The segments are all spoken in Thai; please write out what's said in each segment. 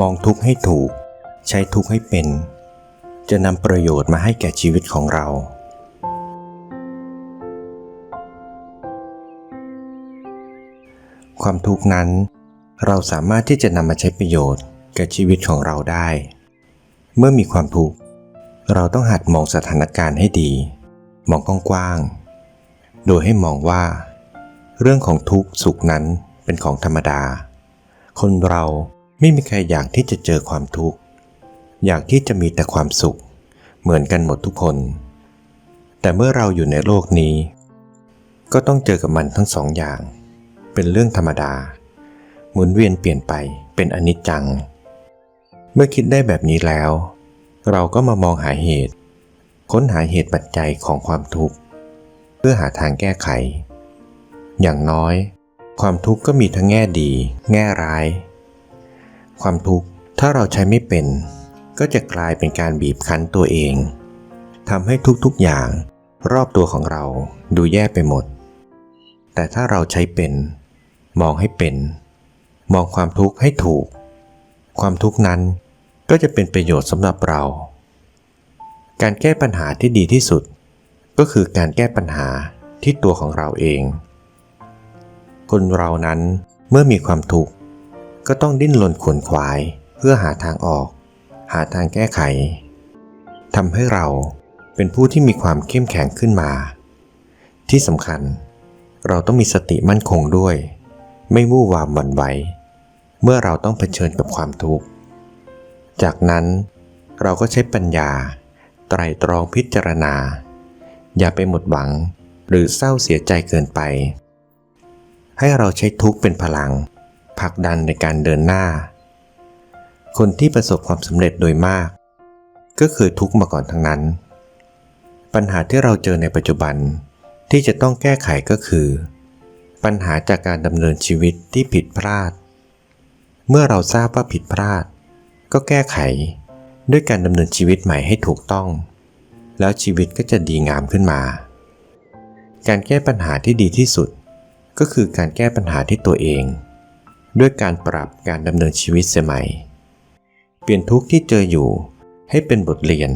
มองทุกข์ให้ถูก ใช้ทุกข์ให้เป็น จะนำประโยชน์มาให้แก่ชีวิตของเราความทุกข์นั้น เราสามารถที่จะนำมาใช้ประโยชน์แก่ชีวิตของเราได้ เมื่อมีความทุกข์ เราต้องหัดมองสถานการณ์ให้ดี มองกว้างๆโดยให้มองว่า เรื่องของทุกข์สุขนั้นเป็นของธรรมดา คนเรา ไม่มีใครอยากที่จะเจอความทุกข์ อยากที่จะมีแต่ความสุข เหมือนกันหมดทุกคน แต่เมื่อเราอยู่ในโลกนี้ ก็ต้องเจอกับมันทั้งสองอย่าง เป็นเรื่องธรรมดา หมุนเวียนเปลี่ยนไปเป็นอนิจจัง เมื่อคิดได้แบบนี้แล้ว เราก็มามองหาเหตุ ค้นหาเหตุปัจจัยของความทุกข์ เพื่อหาทางแก้ไข อย่างน้อย ความทุกข์ก็มีทั้งแง่ดี แง่ร้าย ความทุกข์ ถ้าเราใช้ไม่เป็น ก็จะกลายเป็นการบีบคั้นตัวเองทำให้ทุกๆอย่างรอบตัวของเราดูแย่ไปหมด แต่ถ้าเราใช้เป็น มองให้เป็น มองความทุกข์ให้ถูก ความทุกข์นั้นก็จะเป็นประโยชน์สำหรับเรา การแก้ปัญหาที่ดีที่สุด ก็คือการแก้ปัญหาที่ตัวของเราเอง คนเรานั้นเมื่อมีความทุกข์ ก็ต้องดิ้นรนขวนขวายเพื่อหาทางออก หาทางแก้ไขทำให้เราเป็นผู้ที่มีความเข้มแข็งขึ้นมา ที่สำคัญ เราต้องมีสติมั่นคงด้วย ไม่วู่วามหวั่นไหวเมื่อเราต้องเผชิญกับความทุกข์ จากนั้นเราก็ใช้ปัญญา ไตรตรองพิจารณา อย่าไปหมดหวังหรือเศร้าเสียใจเกินไป ให้เราใช้ทุกข์เป็นพลัง ผลักดันในการเดินหน้า คนที่ประสบความสำเร็จโดยมาก ก็เคยทุกข์มาก่อนทั้งนั้น ปัญหาที่เราเจอในปัจจุบันที่จะต้องแก้ไขก็คือ ปัญหาจากการดำเนินชีวิตที่ผิดพลาด เมื่อเราทราบว่าผิดพลาด ก็แก้ไขด้วยการดำเนินชีวิตใหม่ให้ถูกต้อง แล้วชีวิตก็จะดีงามขึ้นมา การแก้ปัญหาที่ดีที่สุด ก็คือการแก้ปัญหาที่ตัวเอง ด้วยการปรับการดำเนินชีวิตเสียใหม่ เปลี่ยนทุกข์ที่เจออยู่ให้เป็นบทเรียน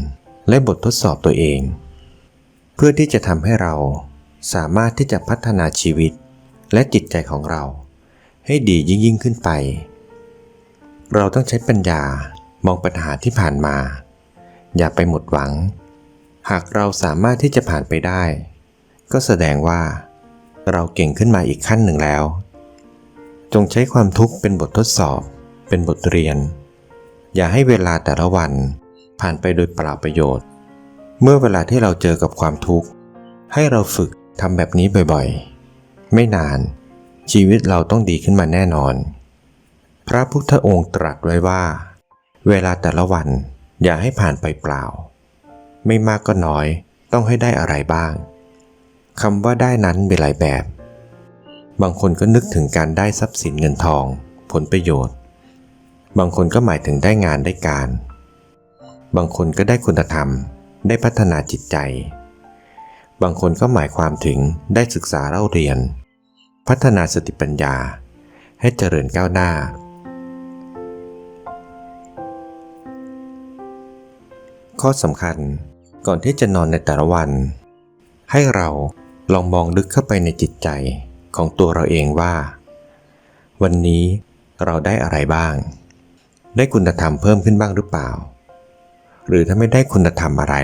และบททดสอบตัวเอง เพื่อที่จะทำให้เราสามารถที่จะพัฒนาชีวิตและจิตใจของเรา ให้ดียิ่งยิ่งขึ้นไป เราต้องใช้ปัญญามองปัญหาที่ผ่านมา อย่าไปหมดหวัง หากเราสามารถที่จะผ่านไปได้ ก็แสดงว่า เราเก่งขึ้นมาอีกขั้นหนึ่งแล้ว จงใช้ความทุกข์เป็นบททดสอบ เป็นบทเรียน อย่าให้เวลาแต่ละวันผ่านไปโดยเปล่าประโยชน์ เมื่อเวลาที่เราเจอกับความทุกข์ ให้เราฝึกทำแบบนี้บ่อยๆ ไม่นาน ชีวิตเราต้องดีขึ้นมาแน่นอน พระพุทธองค์ตรัสไว้ว่า เวลาแต่ละวันอย่าให้ผ่านไปเปล่า ไม่มากก็น้อยต้องให้ได้อะไรบ้างคำว่าได้นั้นมีหลายแบบ บางคนก็นึกถึงการได้ทรัพย์สินเงินทอง ผลประโยชน์ บางคนก็หมายถึงได้งานได้การ บางคนก็ได้คุณธรรม ได้พัฒนาจิตใจ บางคนก็หมายความถึงได้ศึกษาเล่าเรียน พัฒนาสติปัญญา ให้เจริญก้าวหน้า ข้อสำคัญก่อนที่จะนอนในแต่ละวัน ให้เราลองมองลึกเข้าไปในจิตใจ ของตัวเราเองว่า วันนี้เราได้อะไรบ้าง ได้คุณธรรมเพิ่มขึ้นบ้างหรือเปล่า หรือถ้าไม่ได้คุณธรรมอะไร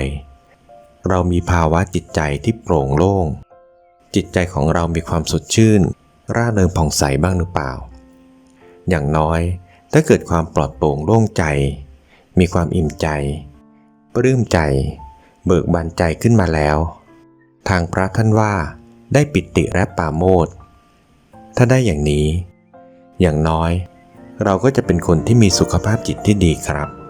เรามีภาวะจิตใจที่โปร่งโล่ง จิตใจของเรามีความสดชื่น ร่าเริงผ่องใสบ้างหรือเปล่า อย่างน้อยถ้าเกิดความปลอดโปร่งโล่งใจ มีความอิ่มใจ ปลื้มใจ เบิกบานใจขึ้นมาแล้ว ทางพระท่านว่าได้ปิติและปาโมท ถ้าได้อย่างนี้ อย่างน้อย เราก็จะเป็นคนที่มีสุขภาพจิตที่ดีครับ